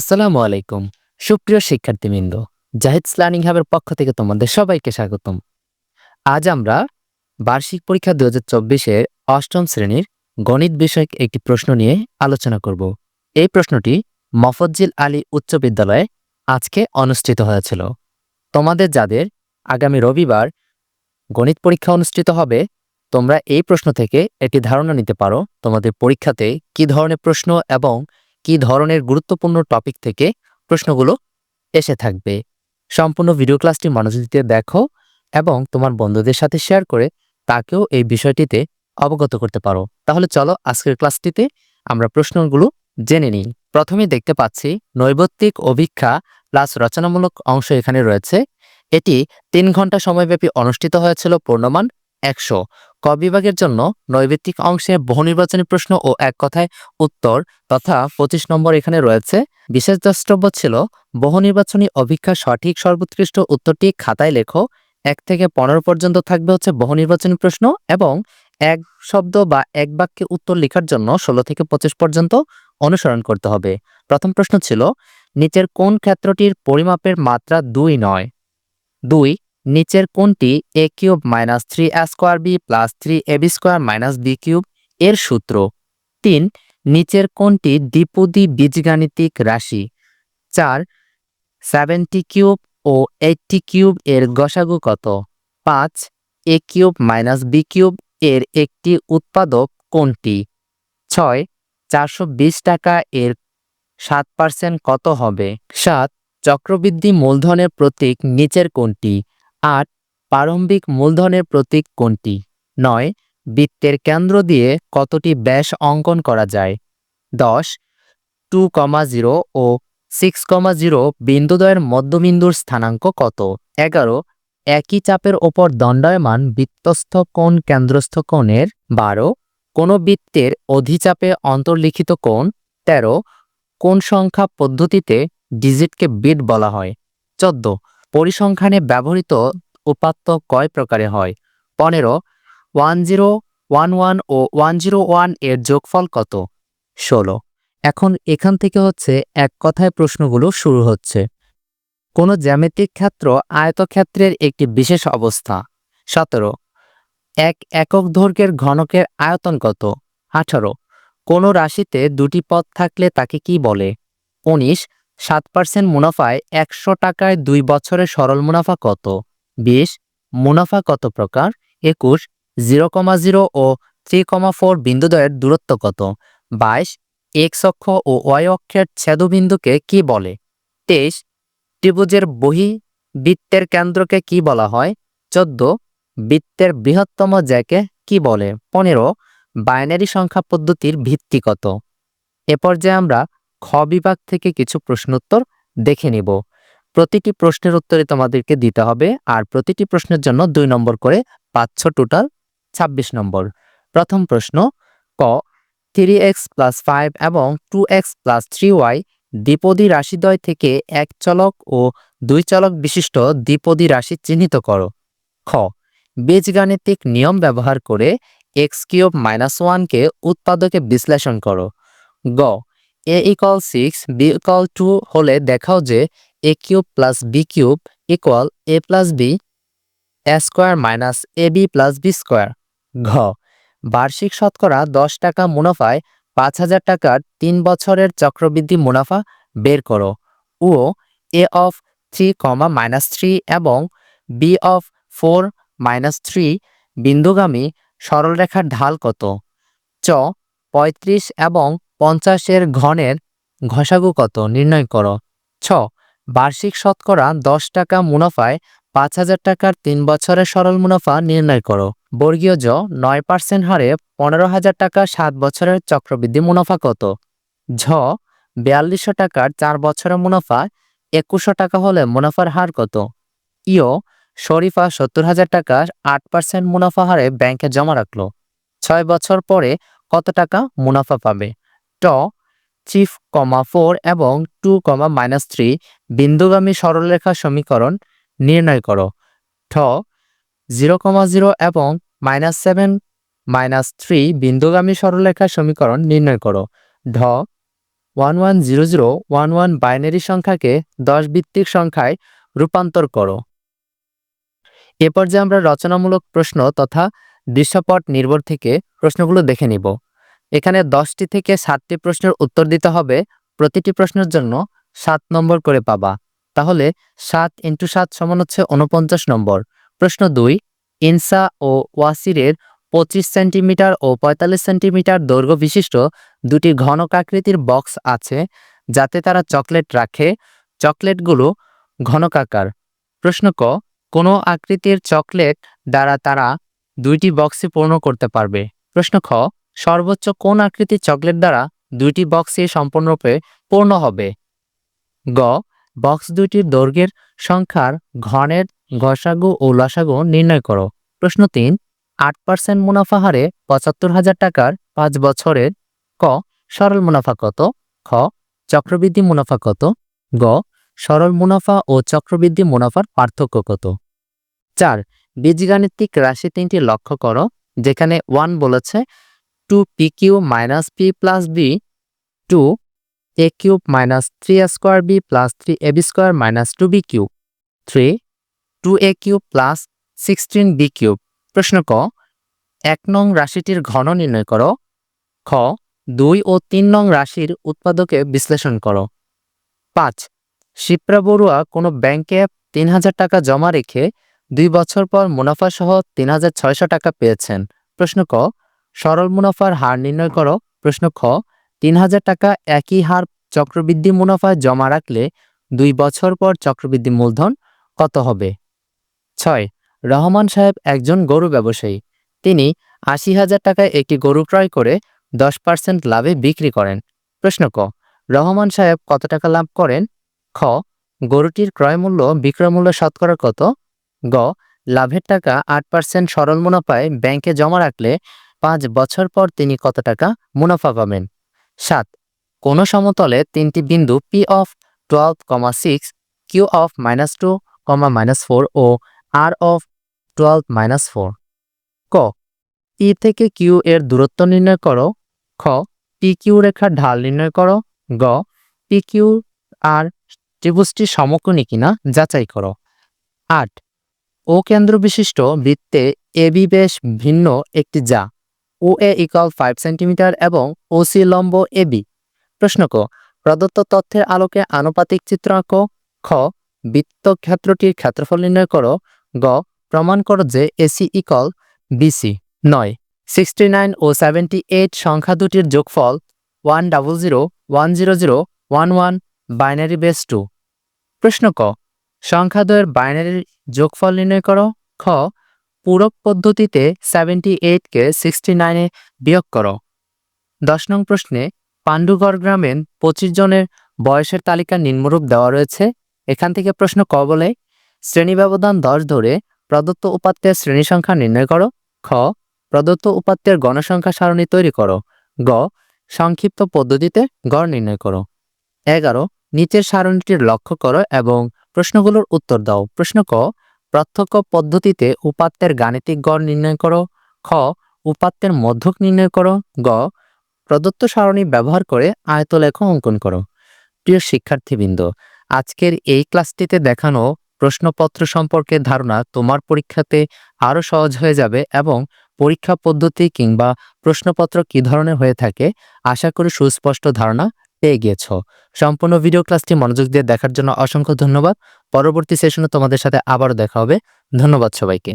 আসসালামু আলাইকুম, সুপ্রিয় শিক্ষার্থীবৃন্দ জাহিদস লার্নিং হাবের পক্ষ থেকে তোমাদের সবাইকে স্বাগতম। আজ আমরা বার্ষিক পরীক্ষা দু হাজার অষ্টম শ্রেণির গণিত বিষয়ক একটি প্রশ্ন নিয়ে আলোচনা করব। এই প্রশ্নটি মফজ্জিল আলী উচ্চ বিদ্যালয়ে আজকে অনুষ্ঠিত হয়েছিল। তোমাদের যাদের আগামী রবিবার গণিত পরীক্ষা অনুষ্ঠিত হবে, তোমরা এই প্রশ্ন থেকে একটি ধারণা নিতে পারো তোমাদের পরীক্ষাতে কি ধরনের প্রশ্ন এবং কি ধরনের গুরুত্বপূর্ণ টপিক থেকে প্রশ্নগুলো এসে থাকবে। সম্পূর্ণ ভিডিও ক্লাসটি মনোযোগ দিয়ে দেখো এবং তোমার বন্ধুদের সাথে শেয়ার করে তাকেও এই বিষয়টিতে অবগত করতে পারো। তাহলে চলো আজকের ক্লাসটিতে আমরা প্রশ্নগুলো জেনে নিই। প্রথমে দেখতে পাচ্ছি, নৈবত্তিক অভিক্ষা প্লাস রচনামূলক অংশ এখানে রয়েছে। এটি তিন ঘণ্টা সময়ব্যাপী অনুষ্ঠিত হয়েছিল পূর্ণমান একশো। ক বিভাগের জন্য নৈবেত্তিক অংশে বহু নির্বাচনী প্রশ্ন ও এক কথায় উত্তর তথা পঁচিশ নম্বর এখানে রয়েছে। বিশেষ দ্রষ্টব্য ছিল, বহু নির্বাচনী অভিক্ষার সঠিক সর্বোৎকৃষ্ট উত্তরটি খাতায় লেখো। এক থেকে পনেরো পর্যন্ত থাকবে হচ্ছে বহু নির্বাচনী প্রশ্ন এবং এক শব্দ বা এক বাক্যে উত্তর লেখার জন্য ষোলো থেকে পঁচিশ পর্যন্ত অনুসরণ করতে হবে। প্রথম প্রশ্ন ছিল, নিচের কোন ক্ষেত্রটির পরিমাপের মাত্রা দুই নয়? দুই নিচের কোনটি A cube minus three A square B plus three A B square minus B cube এর সূত্র। তিন, নিচের কোনটি দ্বিপদী বীজগাণিতিক রাশি। চার সেভেন্টি কিউব ও এইটটি কিউব এর গসাগু কত? পাঁচ A cube minus B cube এর একটি উৎপাদক কোনটি ছয়, চারশো বিশ টাকা এর সাত পার্সেন্ট কত হবে? সাত, চক্রবৃদ্ধি মূলধনের প্রতীক নিচের কোনটি আট, প্রারম্ভিক মূলধনের প্রতীক কোনটি? নয়, বৃত্তের কেন্দ্র দিয়ে কতটি ব্যাস অঙ্কন করা যায়? দশ, টু কমা জিরো ও সিক্স কমা জিরো বিন্দুদ্বয়ের মধ্যবিন্দুর স্থানাঙ্ক কত? এগারো, একই চাপের ওপর দণ্ডায়মান বৃত্তস্থ কোণ কেন্দ্রস্থ কোণের বারো, কোনো বৃত্তের অধিচাপে অন্তর্লিখিত কোণ তেরো কোন সংখ্যা পদ্ধতিতে ডিজিটকে বিট বলা হয়। চোদ্দ পরিসংখ্যানে ব্যবহৃত উপাত্ত কয় প্রকারে হয়? পনেরো, ওয়ান জিরো, ওয়ান ওয়ান ও ওয়ান জিরো ওয়ানের যোগফল কত? ষোলো। এখন এখান থেকে হচ্ছে এক কথায় প্রশ্নগুলো শুরু হচ্ছে। কোনো জ্যামিতিক ক্ষেত্র আয়তক্ষেত্রের একটি বিশেষ অবস্থা। সতেরো, এক একক দৈর্ঘ্যের ঘনকের আয়তন কত? আঠারো। কোনো রাশিতে দুটি পদ থাকলে তাকে কি বলে? উনিশ সাত পার্সেন্ট মুনাফায় একশো টাকায় দুই বছরের সরল মুনাফা কত? বিশ, মুনাফা কত প্রকার? একুশ, জিরো কমা জিরো ও থ্রি কমা ফোর বিন্দুদ্বয়ের দূরত্ব কত? বাইশ, এক্স অক্ষ ও ওয়াই অক্ষের ছেদবিন্দুকে কি বলে? তেইশ, ত্রিভুজের বহি বৃত্তের কেন্দ্রকে কি বলা হয়? চোদ্দ, বৃত্তের বৃহত্তম জ্যাকে কি বলে? পনেরো, বাইনারি সংখ্যা পদ্ধতির ভিত্তি কত? এ পর্যায়ে আমরা খ বিভাগ থেকে কিছু প্রশ্নোত্তর দেখে নিব। প্রতিটি প্রশ্নের উত্তরে তোমাদেরকে দিতে হবে আর প্রতিটি প্রশ্নের জন্য দুই নম্বর করে পাচ্ছ টোটাল ২৬ নম্বর। প্রথম প্রশ্ন, ক থ্রি এক্স প্লাস ফাইভ এবং two X plus three Y দ্বিপদী রাশিদ্বয় থেকে এক চলক ও দুই চলক বিশিষ্ট দ্বিপদী রাশি চিহ্নিত করো। খ, বীজগাণিতিক নিয়ম ব্যবহার করে এক্স কিউব মাইনাস ওয়ানকে উৎপাদকে বিশ্লেষণ করো। গ A equal six B equal two হলে দেখাও যে A cube plus B cube equal A plus B A square minus A B plus B square ঘ, বার্ষিক শতকরা দশ টাকা মুনাফায় পাঁচ হাজার টাকার তিন বছরের চক্রবৃদ্ধি মুনাফা বের করো। ও A of three comma minus three এবং B of four minus three বিন্দুগামী সরলরেখার ঢাল কত? চ, পঁয়ত্রিশ এবং পঞ্চাশের ঘনের ঘষাগু কত নির্ণয় করো। ছ, বার্ষিক শতকরা দশ টাকা মুনাফায় পাঁচ হাজার টাকার তিন বছরের সরল মুনাফা নির্ণয় করো। বর্গীয় জ, নয় পার্সেন্ট হারে পনেরো হাজার টাকা সাত বছরের চক্রবৃদ্ধি মুনাফা কত? ঝ, বিয়াল্লিশশো টাকার চার বছরের মুনাফা একুশশো টাকা হলে মুনাফার হার কত? ইও শরীফা সত্তর হাজার টাকার আট পার্সেন্ট মুনাফা হারে ব্যাংকে জমা রাখল। ছয় বছর পরে কত টাকা মুনাফা পাবে? ট, চিফ কমা ফোর এবং টু কমা মাইনাস থ্রি বিন্দুগামী সরলরেখা সমীকরণ নির্ণয় করো। ঠ, জিরো কমা জিরো এবং মাইনাস সেভেন মাইনাস থ্রি বিন্দুগামী সরলরেখা সমীকরণ নির্ণয় করো। ঢ, one one zero zero one one binary সংখ্যাকে দশ ভিত্তিক সংখ্যায় রূপান্তর করো। এ পর্যায়ে আমরা রচনামূলক প্রশ্ন তথা দৃশ্যপট নির্ভর থেকে প্রশ্নগুলো দেখে নিব। এখানে দশটি থেকে সাতটি প্রশ্নের উত্তর দিতে হবে। প্রতিটি প্রশ্নের জন্য সাত নম্বর করে পাবা। তাহলে সাত ইন্টু সাত সমান হচ্ছে উনপঞ্চাশ নম্বর। প্রশ্ন দুই, ইনসা ও ওয়াসিরের পঁচিশ সেন্টিমিটার ও পঁয়তাল্লিশ সেন্টিমিটার দৈর্ঘ্য বিশিষ্ট দুটি ঘনকাকৃতির বক্স আছে যাতে তারা চকলেট রাখে। চকলেটগুলো ঘনকাকার। প্রশ্ন ক, কোনো আকৃতির চকলেট দ্বারা তারা দুইটি বক্সে পূর্ণ করতে পারবে? প্রশ্ন খ সর্বোচ্চ কোন আকৃতির চকলেট দ্বারা দুইটি বক্সে সম্পূর্ণরূপে পূর্ণ হবে? গ, বক্স দুইটির দৈর্ঘ্যের সংখ্যার ঘনের ঘষাগু ও লসাগু নির্ণয় করো। প্রশ্ন তিন, আট পার্সেন্ট মুনাফা হারে পঁচাত্তর হাজার টাকার পাঁচ বছরের ক, সরল মুনাফা কত? খ, চক্রবৃদ্ধি মুনাফা কত? গ, সরল মুনাফা ও চক্রবৃদ্ধি মুনাফার পার্থক্য কত? চার, বীজগাণিতিক রাশি তিনটি লক্ষ্য করো, যেখানে ওয়ান বলেছে two P Q minus P plus B two A cube minus three square B plus three A B square minus two B cube three two A cube plus sixteen B cube প্রশ্ন ক এক নং রাশিটির ঘন নির্ণয় করো খ দুই ও তিন নং রাশির উৎপাদকে বিশ্লেষণ করো পাঁচ শিপ্রা বড়ুয়া কোনো ব্যাংকে তিন হাজার টাকা জমা রেখে দুই বছর পর মুনাফা সহ তিন হাজার ছয়শো টাকা পেয়েছেন প্রশ্ন ক সরল মুনাফার হার নির্ণয় করো। প্রশ্ন খ, তিন হাজার টাকা একই হার চক্রবৃদ্ধি মুনাফায় জমা রাখলে দুই বছর পর চক্রবৃদ্ধি মূলধন কত হবে? ছয়, রহমান সাহেব একজন গরু ব্যবসায়ী। তিনি আশি হাজার টাকায় একটি গরু ক্রয় করে দশ পার্সেন্ট লাভে বিক্রি করেন। প্রশ্ন ক, রহমান সাহেব কত টাকা লাভ করেন? খ, গরুটির ক্রয় মূল্য, বিক্রয় মূল্য শতকরা কত? গ, লাভের টাকা আট পার্সেন্ট সরল মুনাফায় ব্যাংকে জমা রাখলে পাঁচ বছর পর তিনি কত টাকা মুনাফা পাবেন? সাত, কোন সমতলে তিনটি বিন্দু P of twelve comma six Q of minus two comma minus four O R of twelve minus four ক পি থেকে কিউ এর দূরত্ব নির্ণয় করো। খ পি কিউ রেখার ঢাল নির্ণয় করো। গ পি কিউ আর ত্রিভুজটি সমকোণী কিনা যাচাই করো। আট, ও কেন্দ্র বিশিষ্ট বৃত্তে এবি বেশ ভিন্ন একটি যা। O A equal five centimetre এবং ও সি লম্ব এ বি প্রশ্ন ক, প্রদত্ত তথ্যের আলোকে আনুপাতিক চিত্র আঁকো খ বৃত্তক্ষেত্রটির ক্ষেত্রফল নির্ণয় করো, গ, প্রমাণ করো যে এসি ইকল বিসি নয় সিক্সটি নাইন ও সেভেন্টি এইট সংখ্যা দুটির যোগফল one double zero one zero zero one one binary base two প্রশ্ন ক, সংখ্যাদ্বয়ের বাইনারির যোগফল নির্ণয় করো, খ পূরক পদ্ধতিতে সেভেন্টি এইটকে সিক্সটি নাইনে বিয়োগ করো। দশ নং প্রশ্নে পাণ্ডুগড় গ্রামের পঁচিশ জনের বয়সের তালিকা নিম্নরূপ দেওয়া রয়েছে। এখান থেকে প্রশ্ন ক বলে, শ্রেণি ব্যবধান দশ ধরে প্রদত্ত উপাত্তের শ্রেণি সংখ্যা নির্ণয় করো। খ, প্রদত্ত উপাত্তের গণসংখ্যা সারণী তৈরি করো। গ, সংক্ষিপ্ত পদ্ধতিতে গড় নির্ণয় করো। এগারো, নিচের সারণীটির লক্ষ্য করো এবং প্রশ্নগুলোর উত্তর দাও। প্রশ্ন ক প্রত্যক্ষ পদ্ধতিতে উপাত্তের গাণিতিক গড় নির্ণয় করো। খ, উপাত্তের মধ্যক নির্ণয় করো। গ, প্রদত্ত সারণী ব্যবহার করে আয়তলেখ অঙ্কন করো। প্রিয় শিক্ষার্থীবৃন্দ, আজকের এই ক্লাসটিতে দেখানো প্রশ্নপত্র সম্পর্কে ধারণা তোমার পরীক্ষাতে আরও সহজ হয়ে যাবে এবং পরীক্ষা পদ্ধতি কিংবা প্রশ্নপত্র কী ধরনের হয়ে থাকে, আশা করি সুস্পষ্ট ধারণা পেয়ে গিয়েছ। সম্পূর্ণ ভিডিও ক্লাসটি মনোযোগ দিয়ে দেখার জন্য অসংখ্য ধন্যবাদ। পরবর্তী সেশনে তোমাদের সাথে আবারও দেখা হবে। ধন্যবাদ সবাইকে।